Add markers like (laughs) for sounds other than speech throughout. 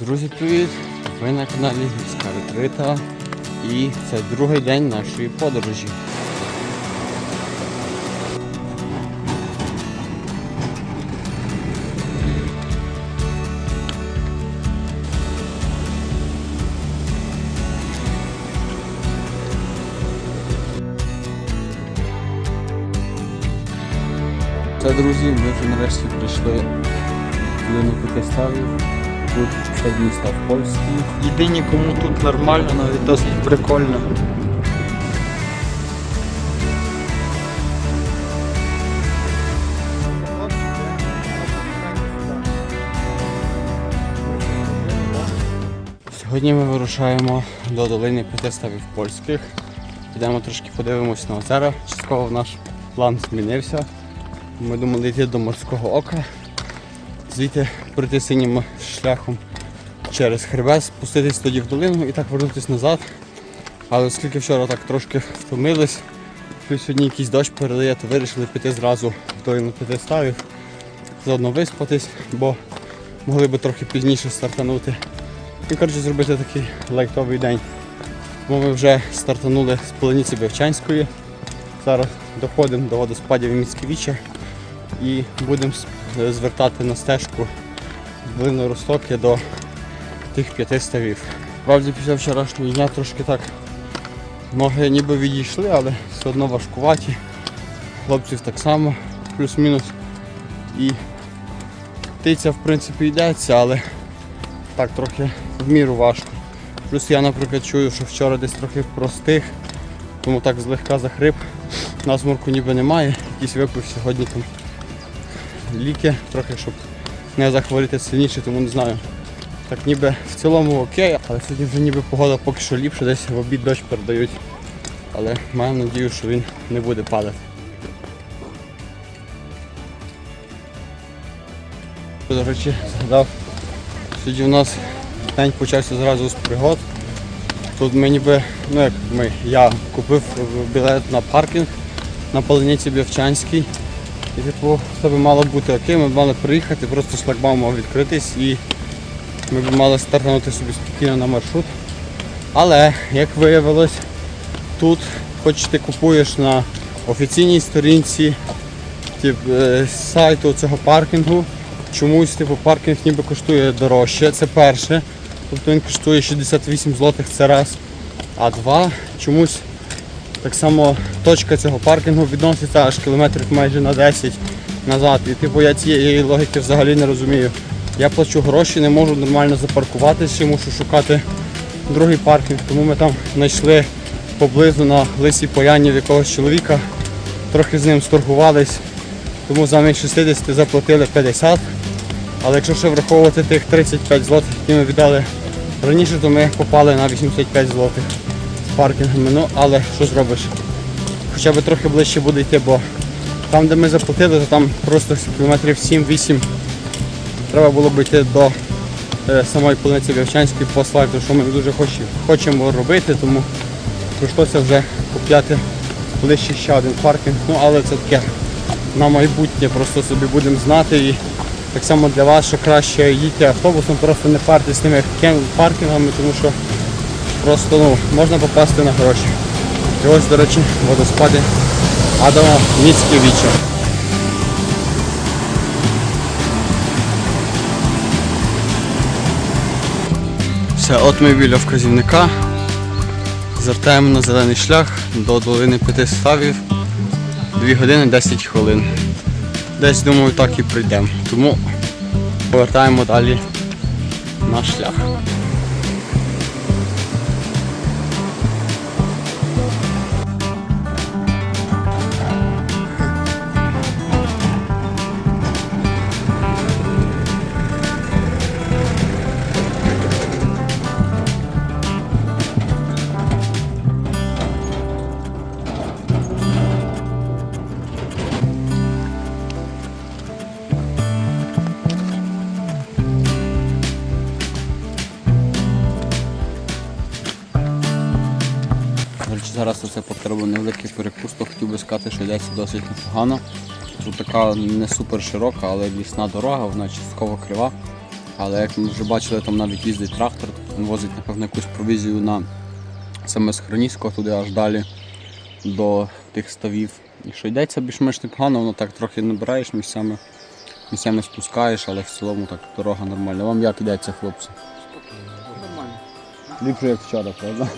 Друзі, привіт! Ви на каналі Міська Ретрита і це другий день нашої подорожі. Це, друзі, ми вже нарешті прийшли Долину П'ятиставів. Тут це місто в Польській. Єдині, кому тут нормально, навіть досить прикольно. Сьогодні ми вирушаємо до долини П'ятиставів польських. Підемо трошки подивимось на озера. Частково наш план змінився. Ми думали йти до морського ока, звідти пройти синім шляхом через хребет, спуститись тоді в долину і так вернутися назад. Але оскільки вчора так трошки втомились, плюс сьогодні якийсь дощ передає, то вирішили піти зразу в долину П'ятиставів, заодно виспатись, бо могли би трохи пізніше стартанути. І коротше зробити такий лайтовий день. Тому ми вже стартанули з Полоніці Бевчанської. Зараз доходимо до водоспадів Міцкевіча і будемо звертати на стежку в долину Ростоки до тих п'яти ставів. Справді після вчорашнього дня трошки так ноги ніби відійшли, але все одно важкуваті. Хлопців так само, плюс-мінус. І птиця в принципі йдеться, але так трохи в міру важко. Плюс я, наприклад, чую, що вчора десь трохи простих, тому так злегка захрип. Насморку ніби немає. Якийсь випив сьогодні там ліки, трохи, щоб не захворіти сильніше, тому не знаю. Так ніби в цілому окей, але сьогодні вже ніби погода поки що ліпше, десь в обід дощ передають. Але маю надію, що він не буде падати. До речі, згадав, сьогодні у нас день почався зразу з пригод. Тут ми ніби, ну як ми, я купив білет на паркінг на Полиниці Бівчанській. І типу, це би мало бути окей, ми мали приїхати, просто шлагбаум мав відкритись і ми б мали стартанути собі спокійно на маршрут. Але, як виявилось, тут хоч ти купуєш на офіційній сторінці тип, е, сайту цього паркінгу, чомусь типу, паркінг ніби коштує дорожче, це перше. Тобто він коштує 68 злотих це раз. А два, чомусь так само точка цього паркінгу відноситься аж кілометрів майже на 10 назад. І типу я цієї логіки взагалі не розумію. Я плачу гроші, не можу нормально запаркуватися, мушу шукати другий паркінг. Тому ми там знайшли поблизу на лисій пояні в якогось чоловіка. Трохи з ним сторгувались, тому замість 60 заплатили 50. Але якщо ще враховувати тих 35 злотих, які ми віддали раніше, то ми попали на 85 злотих з паркінгами. Ну, але що зробиш? Хоча б трохи ближче буде йти, бо там, де ми заплатили, то там просто кілометрів 7-8 треба було б йти до е, самої полиниці Вівчанської по асфальту, що ми дуже хочемо робити, тому прийшлося вже купляти ближче ще один паркінг. Ну, але це таке на майбутнє, просто собі будемо знати. І так само для вас, що краще їдьте автобусом, просто не партесь з тими паркінгами, тому що просто ну, можна попасти на гроші. І ось, до речі, водоспади Адама Міцкевича. Все, от ми біля вказівника. Звертаємо на зелений шлях до долини п'яти ставів. 2 години 10 хвилин. Десь думаю так і прийдемо. Тому повертаємо далі наш шлях. Невеликий перекус, то хотів би сказати, що йдеться досить непогано. Тут така не супер широка, але лісна дорога, вона частково крива. Але як ми вже бачили, там навіть їздить трактор, він возить, напевно, якусь провізію на саме з Хроніського туди аж далі до тих ставів. І що йдеться більш-менш непогано, воно так трохи набираєш місцями, місцями спускаєш, але в цілому так дорога нормальна. Вам як йдеться, хлопці? Нормально. Ліпше, як вчора, правда?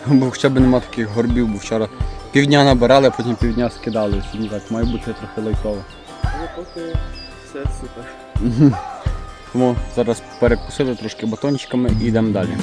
(laughs) Бо хоча б нема таких горбів, бо вчора півдня набирали, а потім півдня скидали. Сьогодні так має бути трохи лайково. Але поки все супер. Тому зараз перекусили трошки батончиками і йдемо далі.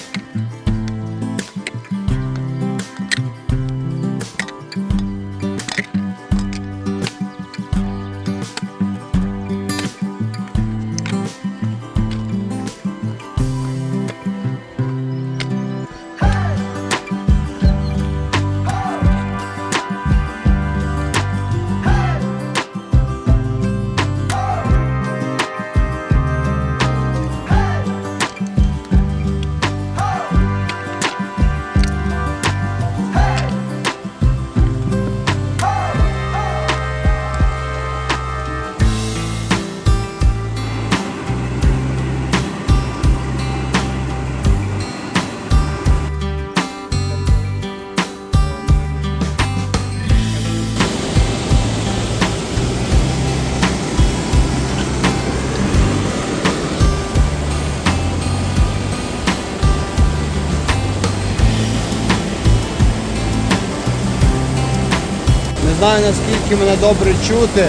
Знаю наскільки мене добре чути,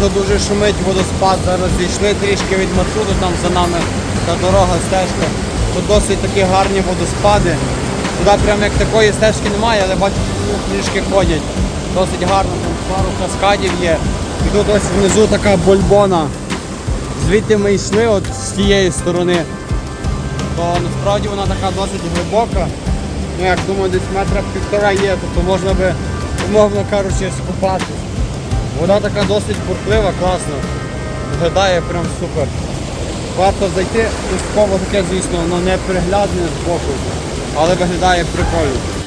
тут дуже шумить водоспад. Зараз зійшли трішки від маршруту, там за нами та дорога, стежка. Тут досить такі гарні водоспади. Туди прям як такої стежки немає, але бачу, що трішки ходять. Досить гарно, там пару каскадів є. І тут ось внизу така бульбона. Звідти ми йшли от з тієї сторони. То насправді вона така досить глибока. Ну як думаю, десь метра півтора є, тобто можна би, умовно кажучи, скупати. Вода така досить бурхлива, класна. Виглядає прям супер. Варто зайти, частково таке, звісно, воно не приглядне з боку, але виглядає прикольно.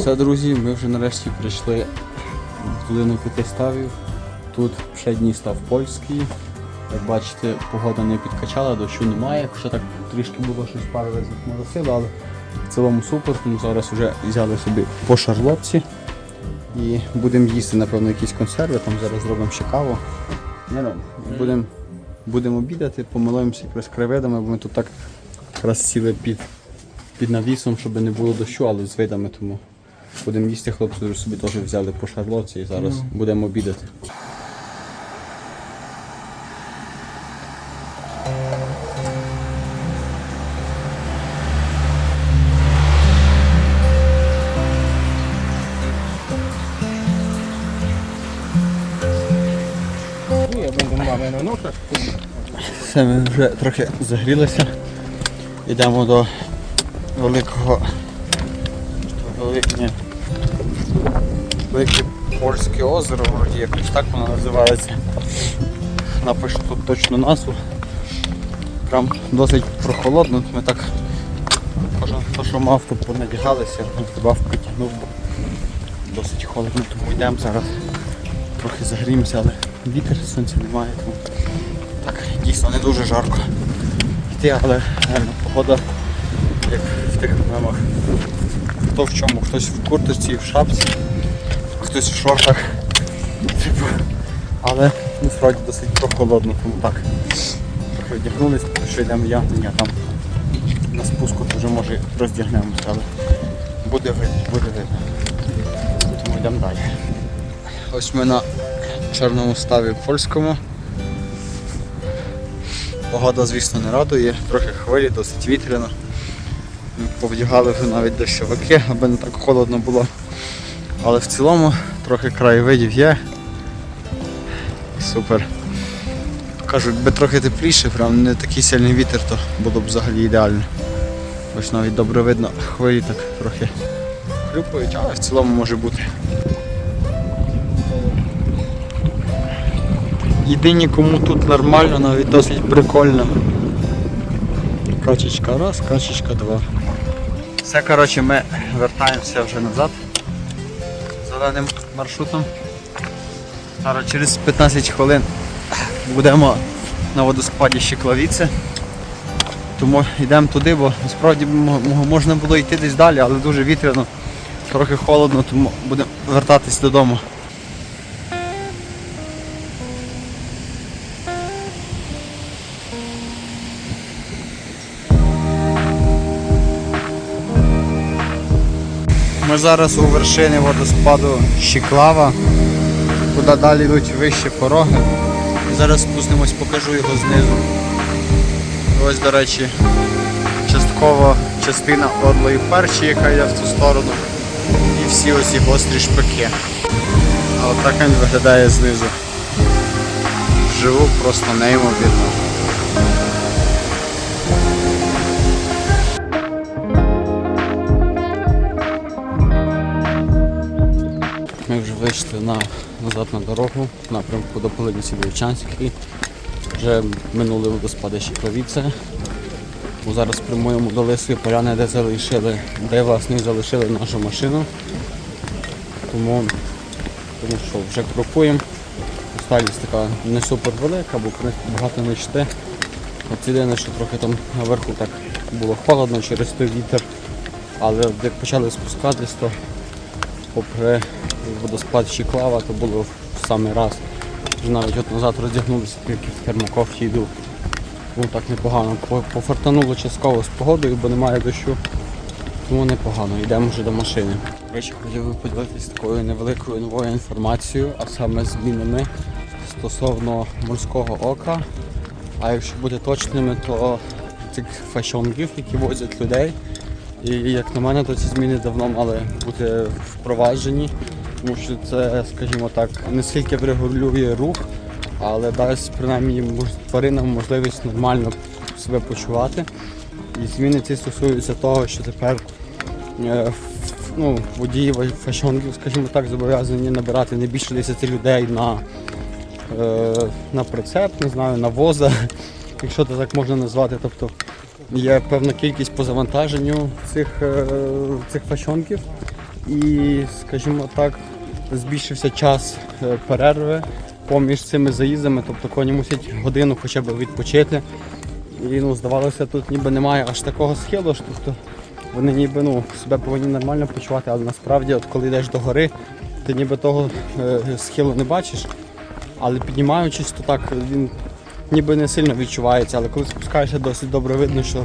Все, друзі, ми вже нарешті прийшли в долину п'яти ставів. Тут ще дні став польський. Як бачите, погода не підкачала, дощу немає, хоча так трішки було щось пару разів моросило, але в цілому супер, тому зараз вже взяли собі по шарлотці і будемо їсти, напевно, якісь консерви, там зараз зробимо ще каву. Ну, будемо будемо обідати, помилуємося якраз краєвидами, бо ми тут так якраз сіли під, під навісом, щоб не було дощу, але з видами, тому будемо їсти, хлопці вже собі теж взяли по шарлотці і зараз будемо обідати. Все, ми вже трохи загрілися. Йдемо до великого. Велике. Велике Польське озеро, вроді якось так воно називається. Напишу тут точну назву. Прям досить прохолодно, ми так кожен хто що мав, то понадягалися, бавку тягнув, бо досить холодно, тому йдемо зараз. Трохи загріємося, але вітер, сонця немає, тому так дійсно не дуже жарко йти, але погода як в тих мемах. Хто в чому, хтось в курточці, в шапці, хтось в шортах. Типу, але насправді досить прохолодно, тому так. Трохи одягнулись, що йдемо я, ні, там на спуску вже може роздягнемося, але буде видно, буде видно. Тому йдемо далі. Ось ми на чорному ставі польському. Погода, звісно, не радує, трохи хвилі, досить вітряно. Повдягали вже навіть дощовики, аби не так холодно було. Але в цілому трохи краєвидів є. Супер. Кажу, якби трохи тепліше, прям не такий сильний вітер, то було б взагалі ідеально. Ось навіть добре видно, хвилі так трохи хлюпають, але в цілому може бути. Єдині, кому тут нормально, навіть досить прикольно. Качечка раз, качечка два. Все, коротше, ми вертаємося вже назад зеленим маршрутом. Зараз через 15 хвилин будемо на водоспаді Щеклавіце. Тому йдемо туди, бо насправді можна було йти десь далі, але дуже вітряно, трохи холодно, тому будемо вертатись додому. Зараз у вершині водоспаду Щеклава, куди далі йдуть вищі пороги. Зараз спустимось, покажу його знизу. Ось, до речі, частково частина Орлої перші, яка йде в ту сторону. І всі оці гострі шпики. А отак він виглядає знизу. Вживу просто неймовірно. Вийшли на, назад на дорогу в напрямку до Полиниці Вовчанської. Вже минули водоспади Щекловіце. Ми зараз прямуємо до Лисої поляни, де залишили, де власне залишили нашу машину. Тому, тому що вже крокуємо. Усталість така не супер велика, бо багато не. От єдине, що трохи там наверху так було холодно через той вітер. Але як почали спускатись, то попри водоспад Щеклава, то було в самий раз. Навіть от назад роздягнулися, тільки в термокофті йду. Тому так непогано. Пофартануло частково з погодою, бо немає дощу. Тому непогано, йдемо вже до машини. До речі, хотів би поділитися такою невеликою новою інформацією, а саме змінами стосовно морського ока. А якщо бути точними, то цих фашонгів, які возять людей. І як на мене, то ці зміни давно мали бути впроваджені, тому що це, скажімо так, не скільки врегулює рух, але дасть принаймні тваринам можливість нормально себе почувати. І зміни ці стосуються того, що тепер е, ну, водії фашонгів, скажімо так, зобов'язані набирати не більше 10 людей на, е, на прицеп, не знаю, на воза, (laughs) якщо це так можна назвати. Тобто є певна кількість по завантаженню цих, е, цих фашонків. І, скажімо так, збільшився час е, перерви поміж цими заїздами, тобто коні мусять годину хоча б відпочити. І ну, здавалося, тут ніби немає аж такого схилу, що тобто вони ніби ну, себе повинні нормально почувати, але насправді, от коли йдеш до гори, ти ніби того е, схилу не бачиш. Але піднімаючись, то так він ніби не сильно відчувається, але коли спускаєшся, досить добре видно, що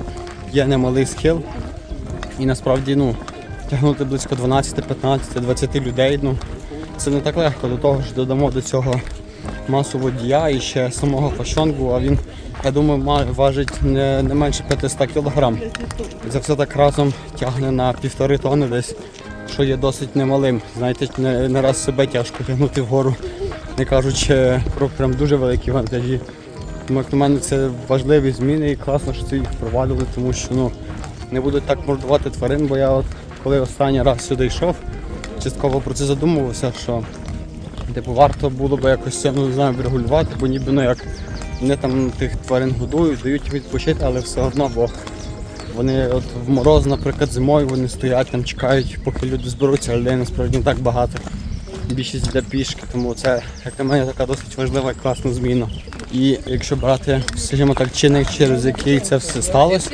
є немалий схил. І насправді ну, тягнути близько 12, 15, 20 людей, ну, це не так легко. До того ж додамо до цього масу водія і ще самого фашонгу, а він, я думаю, важить не, не менше 500 кг. І це все так разом тягне на півтори тони десь, що є досить немалим. Знаєте, не, не раз себе тяжко тягнути вгору, не кажучи про прям дуже великі вантажі. Тому як на мене це важливі зміни і класно, що це їх впровадили, тому що ну, не будуть так мордувати тварин, бо я от коли останній раз сюди йшов, частково про це задумувався, що типу, варто було б якось це ну, не знаю, врегулювати, бо ніби ну, як вони там тих тварин годують, дають відпочити, але все одно, бо вони от в мороз, наприклад, зимою вони стоять там, чекають, поки люди зберуться, а людей насправді не так багато. Більшість йде пішки, тому це, як на мене, така досить важлива і класна зміна. І якщо брати, скажімо так, чинник, через який це все сталося,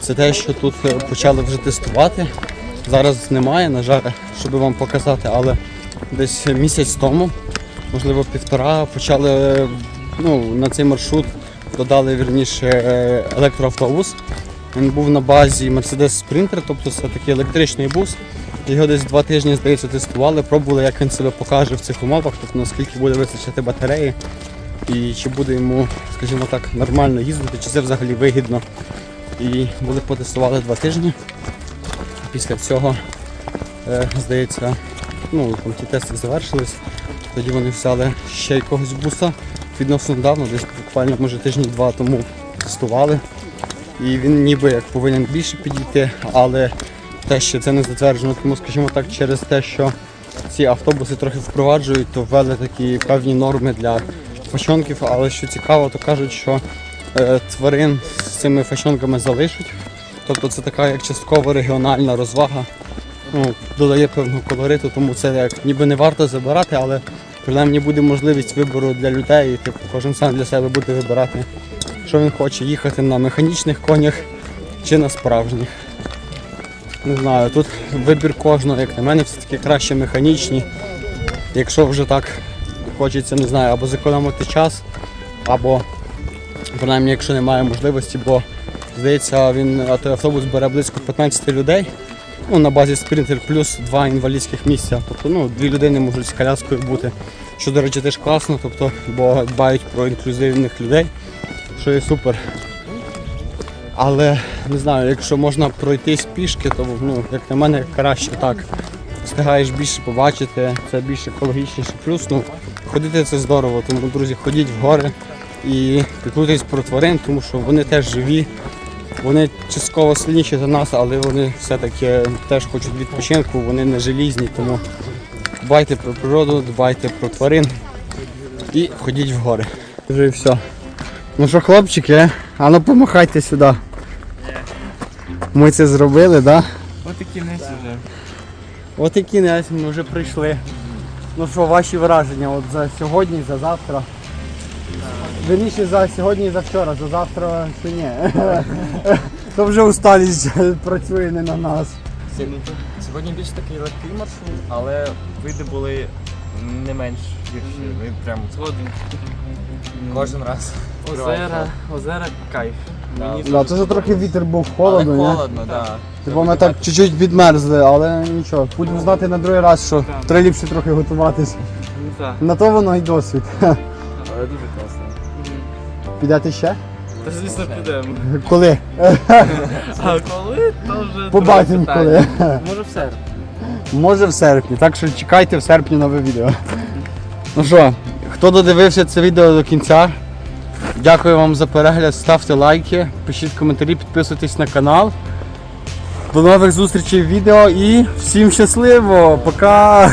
це те, що тут е, почали вже тестувати. Зараз немає, на жаль, щоб вам показати, але десь місяць тому, можливо півтора, почали ну, на цей маршрут додали вірніше електроавтобус. Він був на базі Mercedes Sprinter, тобто це такий електричний бус. Його десь два тижні, здається, тестували, пробували, як він себе покаже в цих умовах, тобто наскільки буде вистачати батареї і чи буде йому, скажімо так, нормально їздити, чи це взагалі вигідно. І були потестували два тижні. Після цього, е, здається, ну, там ті тести завершились. Тоді вони взяли ще якогось буса відносно недавно, десь буквально може тижні два тому тестували. І він ніби як повинен більше підійти, але те, що це не затверджено, тому скажімо так, через те, що ці автобуси трохи впроваджують, то ввели такі певні норми для фашонків, але що цікаво, то кажуть, що е, тварин з цими фашонками залишать. Тобто це така як частково регіональна розвага. Ну, додає певного колориту, тому це як ніби не варто забирати, але принаймні буде можливість вибору для людей, і типу, кожен сам для себе буде вибирати, що він хоче їхати на механічних конях чи на справжніх. Не знаю, тут вибір кожного, як на мене, все-таки краще механічні. Якщо вже так хочеться, не знаю, або зекономити час, або принаймні, якщо немає можливості, бо здається, він автобус бере близько 15 людей. Ну, на базі спринтер плюс два інвалідських місця. Тобто ну, дві людини можуть з коляскою бути. Що, до речі, теж класно, тобто, бо дбають про інклюзивних людей, що є супер. Але не знаю, якщо можна пройтись пішки, то ну, як на мене краще так. Встигаєш більше побачити, це більш екологічніше. Плюс ну, ходити це здорово, тому друзі, ходіть в гори і піклуйтесь про тварин, тому що вони теж живі. Вони частково сильніші за нас, але вони все-таки теж хочуть відпочинку, вони не желізні, тому дбайте про природу, дбайте про тварин і ходіть в гори. Вже і все. Ну що, хлопчики, а ну помахайте сюди. Ми це зробили, так? Да? Ось і кінець вже. От і кінець, ми вже прийшли. Ну що, ваші враження от за сьогодні, за завтра? Вірніше за сьогодні і за вчора, за завтра ще ні. (laughs) То вже усталість (laughs) працює не на нас. Сьогодні більш такий легкий маршрут, але види були не менш гірші. Ми прям Згоден. кожен раз. Озера, озера кайф. Да. Мені Да, то трохи вітер був Але холодно, ні? холодно, так. Типу ми так чуть-чуть відмерзли, але нічого. Будемо знати на другий раз, що треба ліпше трохи готуватись. Ну так, На то воно й досвід. Але дуже класно. Підете ще? Та звісно підемо. Коли? А коли, то вже Побачимо друге коли. питання. Може в серпні. Може в серпні, так що чекайте в серпні нове відео. Ну що, хто додивився це відео до кінця, дякую вам за перегляд, ставте лайки, пишіть коментарі, підписуйтесь на канал. До нових зустрічей в відео і всім щасливо! Пока!